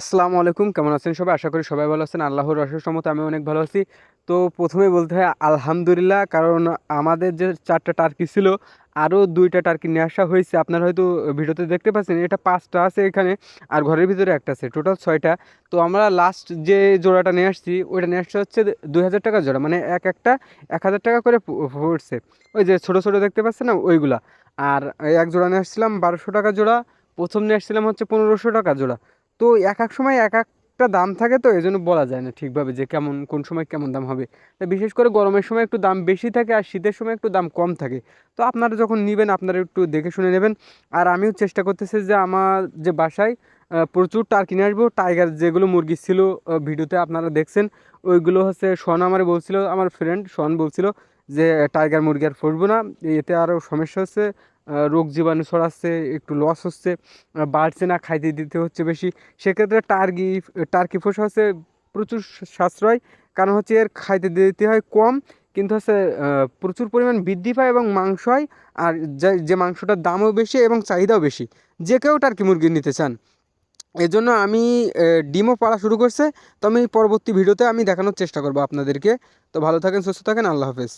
আসসালামু আলাইকুম, কেমন আছেন সবাই? আশা করি সবাই ভালো আছেন। আল্লাহর রহমতে আমি অনেক ভালো আছি। তো প্রথমে বলতে হয় আলহামদুলিল্লাহ, কারণ আমাদের যে চারটা টার্কি ছিল, আরও দুইটা টার্কি নিয়ে আসা হয়েছে। আপনারা হয়তো ভিডিওতে দেখতে পাচ্ছেন, এটা পাঁচটা আছে এখানে, আর ঘরের ভিতরে একটা আছে, টোটাল ছয়টা। তো আমরা লাস্ট যে জোড়াটা নিয়ে আসছি, ওইটা নিয়ে আসছে হচ্ছে দুই হাজার টাকা জোড়া মানে এক একটা এক হাজার টাকা করে পড়ছে। ওই যে ছোটো ছোটো দেখতে পাচ্ছেন না, ওইগুলা। আর এক জোড়া নিয়ে আসছিলাম বারোশো টাকা জোড়া, প্রথম নিয়ে আসছিলাম হচ্ছে পনেরোশো টাকা জোড়া। তো এক এক সময় এক একটা দাম থাকে তো এই জন্য বলা যায় না ঠিকভাবে যে কেমন, কোন সময় কেমন দাম হবে। তা বিশেষ করে গরমের সময় একটু দাম বেশি থাকে আর শীতের সময় একটু দাম কম থাকে। তো আপনারা যখন নেবেন, আপনারা একটু দেখে শুনে নেবেন। আর আমিও চেষ্টা করতেছি যে আমার যে বাসায় প্রচুর টার্কি নিয়ে আসব। টাইগার যেগুলো মুরগি ছিল ভিডিওতে আপনারা দেখছেন, ওইগুলো হচ্ছে শন আমার বলছিল, আমার ফ্রেন্ড শন বলছিল যে, টাইগার মুরগি আর ফুটবো না, এতে আরও সমস্যা হচ্ছে। রোগ জীবাণু ছড়াচ্ছে, একটু লস হচ্ছে বাড়ছে না, খাইতে দিতে হচ্ছে বেশি। সেক্ষেত্রে টার্কি টার্কি ফোসা হচ্ছে প্রচুর সাশ্রয়, কারণ হচ্ছে এর খাইতে দিতে হয় কম, কিন্তু হচ্ছে প্রচুর পরিমাণ বৃদ্ধি পায় এবং মাংস হয়, আর যে যে মাংসটার দামও বেশি এবং চাহিদাও বেশি। যে কেউ টার্কি মুরগি নিতে চান। এজন্য আমি ডিমও পাড়া শুরু করছে, তো আমি পরবর্তী ভিডিওতে আমি দেখানোর চেষ্টা করব আপনাদেরকে। তো ভালো থাকেন, সুস্থ থাকেন, আল্লাহ হাফেজ।